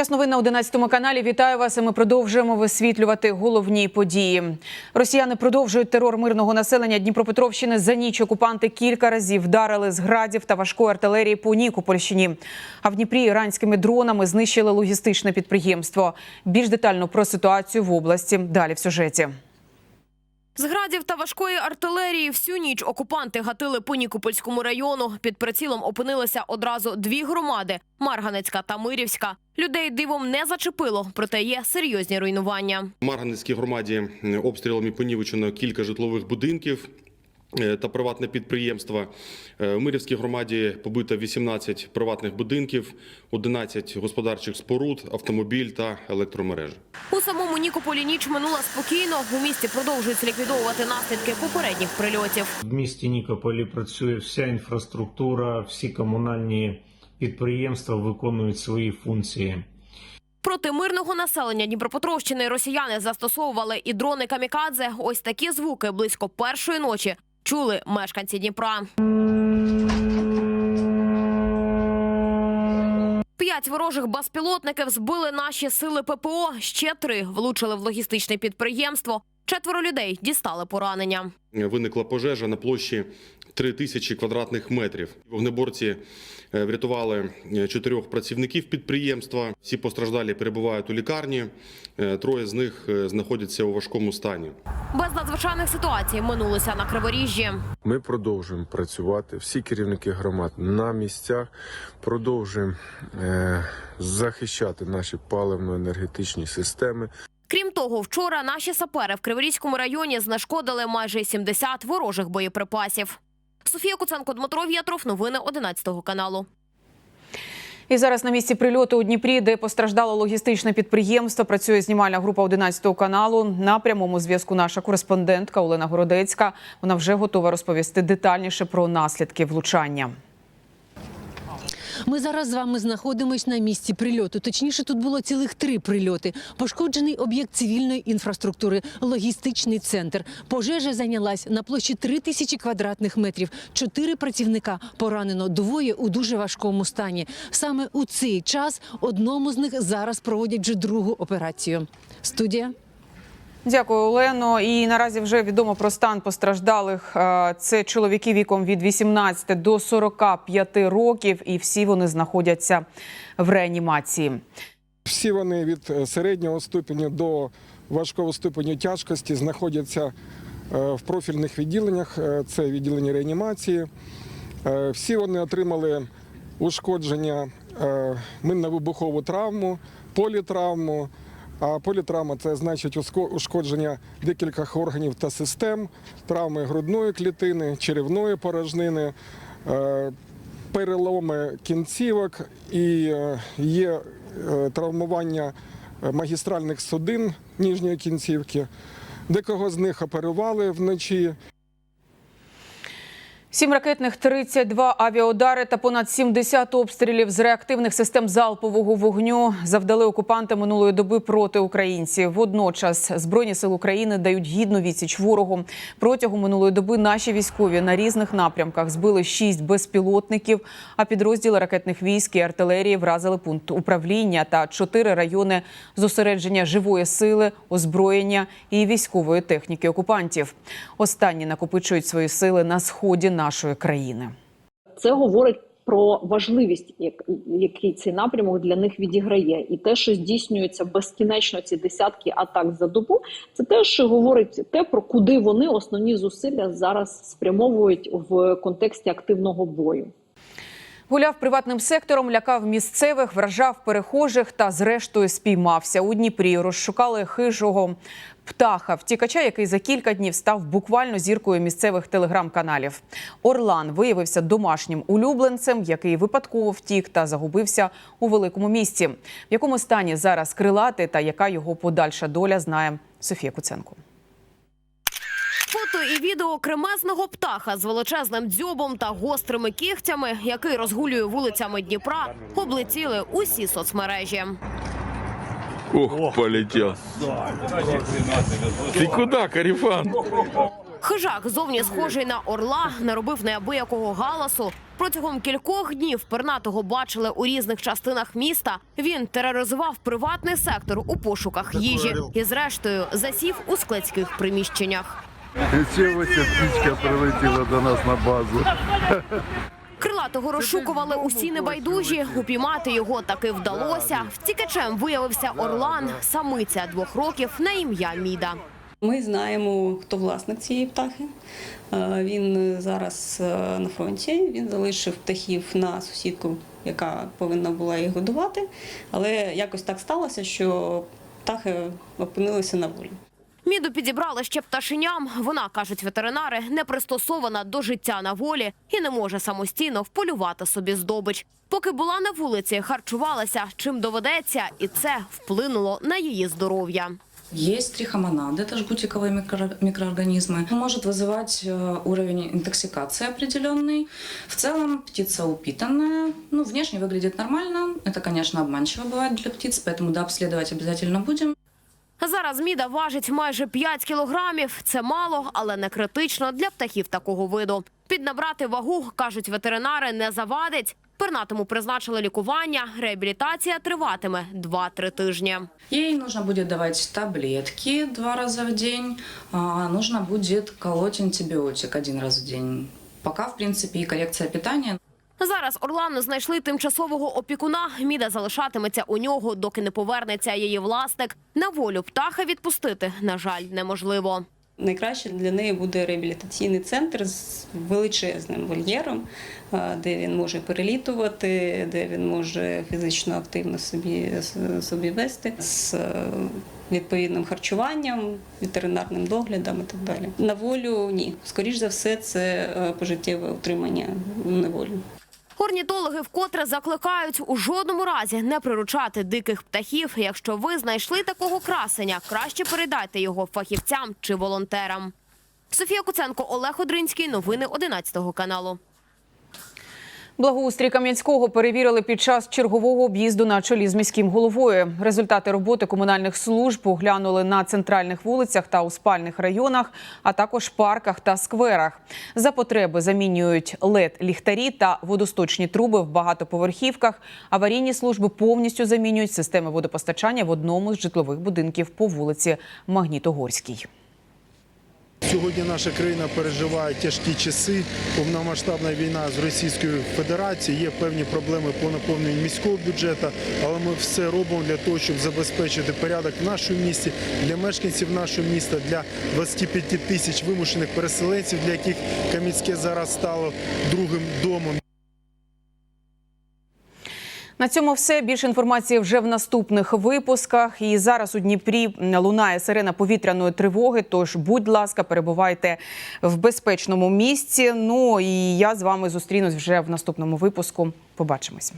Час новин на 11 каналі. Вітаю вас. і Ми продовжуємо висвітлювати головні події. Росіяни продовжують терор мирного населення Дніпропетровщини. За ніч окупанти кілька разів вдарили з градів та важкої артилерії по Нікопольщині. А в Дніпрі іранськими дронами знищили логістичне підприємство. Більш детально про ситуацію в області. Далі в сюжеті. З градів та важкої артилерії всю ніч окупанти гатили по Нікопольському району. Під прицілом опинилися одразу дві громади – Марганецька та Мирівська. Людей дивом не зачепило, проте є серйозні руйнування. В Марганецькій громаді обстрілами понівечено кілька житлових будинків та приватне підприємство. Е, В Мирівській громаді побито 18 приватних будинків, 11 господарчих споруд, автомобіль та електромережі. У самому Нікополі ніч минула спокійно. У місті продовжують ліквідовувати наслідки попередніх прильотів. В місті Нікополі працює вся інфраструктура, всі комунальні підприємства виконують свої функції. Проти мирного населення Дніпропетровщини росіяни застосовували і дрони камікадзе. Ось такі звуки близько першої ночі чули мешканці Дніпра. П'ять ворожих безпілотників збили наші сили ППО. Ще три влучили в логістичне підприємство. Четверо людей дістали поранення. Виникла пожежа на площі 3 тисячі квадратних метрів. Вогнеборці е, врятували е, чотирьох працівників підприємства. Всі постраждалі перебувають у лікарні. Е, Троє з них знаходяться у важкому стані. Без надзвичайних ситуацій минулися на Криворіжжі. Ми продовжуємо працювати. Всі керівники громад на місцях продовжуємо захищати наші паливно-енергетичні системи. Крім того, вчора наші сапери в Криворізькому районі знешкодили майже 70 ворожих боєприпасів. Софія Куценко, Дмитро В'ятров. Новини 11 каналу. І зараз на місці прильоту у Дніпрі, де постраждало логістичне підприємство, працює знімальна група 11 каналу. На прямому зв'язку наша кореспондентка Олена Городецька. Вона вже готова розповісти детальніше про наслідки влучання. Ми зараз з вами знаходимось на місці прильоту. Точніше, тут було цілих три прильоти. Пошкоджений об'єкт цивільної інфраструктури, логістичний центр. Пожежа зайнялась на площі 3 тисячі квадратних метрів. Чотири працівника поранено, двоє у дуже важкому стані. Саме у цей час одному з них зараз проводять вже другу операцію. Студія. Дякую, Олено. І наразі вже відомо про стан постраждалих. Е, Це чоловіки віком від 18 до 45 років, і всі вони знаходяться в реанімації. Всі вони від е, середнього ступеню до важкого ступеню тяжкості знаходяться е, в профільних відділеннях. Це відділення реанімації. Всі вони отримали ушкодження минно-вибухову травму, політравму. А політравма це значить ушкодження декількох органів та систем, травми грудної клітини, черевної порожнини, е, переломи кінцівок і е, є е, травмування магістральних судин ніжньої кінцівки. Декого з них оперували вночі. Сім ракетних, 32 авіаудари та понад 70 обстрілів з реактивних систем залпового вогню завдали окупанти минулої доби проти українців. Водночас збройні сили України дають гідну відсіч ворогу. Протягом минулої доби наші військові на різних напрямках збили шість безпілотників. А підрозділи ракетних військ і артилерії вразили пункт управління та чотири райони зосередження живої сили, озброєння і військової техніки окупантів. Останні накопичують свої сили на сході нашої країни. це говорить про важливість, як- який цей напрямок для них відіграє, і те, що здійснюється безкінечно ці десятки атак за добу, це теж говорить те, про куди вони основні зусилля зараз спрямовують в контексті активного бою. Гуляв приватним сектором, лякав місцевих, вражав перехожих та, зрештою, спіймався. У Дніпрі розшукали хижого птаха, втікача, який за кілька днів став буквально зіркою місцевих телеграм-каналів. Орлан виявився домашнім улюбленцем, який випадково втік та загубився у великому місті. В якому стані зараз крилати та яка його подальша доля, знає Софія Куценко. Фото і відео кремезного птаха з величезним дзьобом та гострими кігтями, який розгулює вулицями Дніпра, облетіли усі соцмережі. Ух, полетел. Ты куда, Карифан? Хижак, зовні схожий на орла, не робив неабиякого галасу. Протягом кількох днів пернатого бачили у різних частинах міста. Він тероризував приватний сектор у пошуках їжі і, зрештою, засів у складських приміщеннях. Чого ця птичка прилетіла до нас на базу? Крилатого розшукували усі небайдужі. Упіймати його таки вдалося. Втікачем виявився Орлан, самиця двох років на ім'я Міда. Ми знаємо, хто власник цієї птахи. Е, Він зараз е, на фронті. Він залишив птахів на сусідку, яка повинна була їх годувати. Але якось так сталося, що птахи опинилися на волі. Міду підібрали ще пташеням. Вона, кажуть ветеринари, не пристосована до життя на волі і не може самостійно вполювати собі здобич. Поки була на вулиці, харчувалася, чим доведеться, і це вплинуло на її здоров'я. Есть трихомонады, это жгутиковые микро- микроорганизмы. Может вызывать э, уровень интоксикации определенный. В целом птица упитанная, ну, внешне выглядит нормально. Это, конечно, обманчиво бывает для птиц, поэтому да, обследовать обязательно будем. Зараз міда важить майже 5 кілограмів. Це мало, але не критично для птахів такого виду. Піднабрати вагу, кажуть ветеринари, не завадить. Пернатому призначили лікування. Реабілітація триватиме 2-3 тижні. Ей нужно будет давать таблетки два раза в день. А, нужно будет колоть антибиотик один раз в день. Пока, в принципе, и коррекция питания. Зараз Орлану знайшли тимчасового опікуна. Міда залишатиметься у нього, доки не повернеться її власник. На волю птаха відпустити, на жаль, неможливо. Найкраще для неї буде реабілітаційний центр з величезним вольєром, е, де він може перелітувати, де він може фізично активно собі, собі вести з е, відповідним харчуванням, ветеринарним доглядом і так далі. На волю ні. Скоріш за все, це е, пожиттєве утримання в неволі. Орнітологи вкотре закликають у жодному разі не приручати диких птахів. Якщо ви знайшли такого красення, краще передайте його фахівцям чи волонтерам. Софія Куценко, Олег Одринський. Новини 11 каналу. Благоустрій Кам'янського перевірили під час чергового об'їзду на чолі з міським головою. Результати роботи комунальних служб оглянули на центральних вулицях та у спальних районах, а також парках та скверах. За потреби замінюють лед ліхтарі та водосточні труби в багатоповерхівках. Аварійні служби повністю замінюють системи водопостачання в одному з житлових будинків по вулиці Магнітогорській. Сьогодні наша країна переживає тяжкі часи. Повномасштабна війна з Російською Федерацією. Є певні проблеми по наповненню міського бюджету, але ми все робимо для того, щоб забезпечити порядок в нашому місті для мешканців нашого міста, для 25 тисяч вимушених переселенців, для яких Кам'янське зараз стало другим домом. На цьому все. Більше інформації вже в наступних випусках. І зараз у Дніпрі лунає сирена повітряної тривоги. Тож, будь ласка, перебувайте в безпечному місці. Ну і я з вами зустрінусь вже в наступному випуску. Побачимось.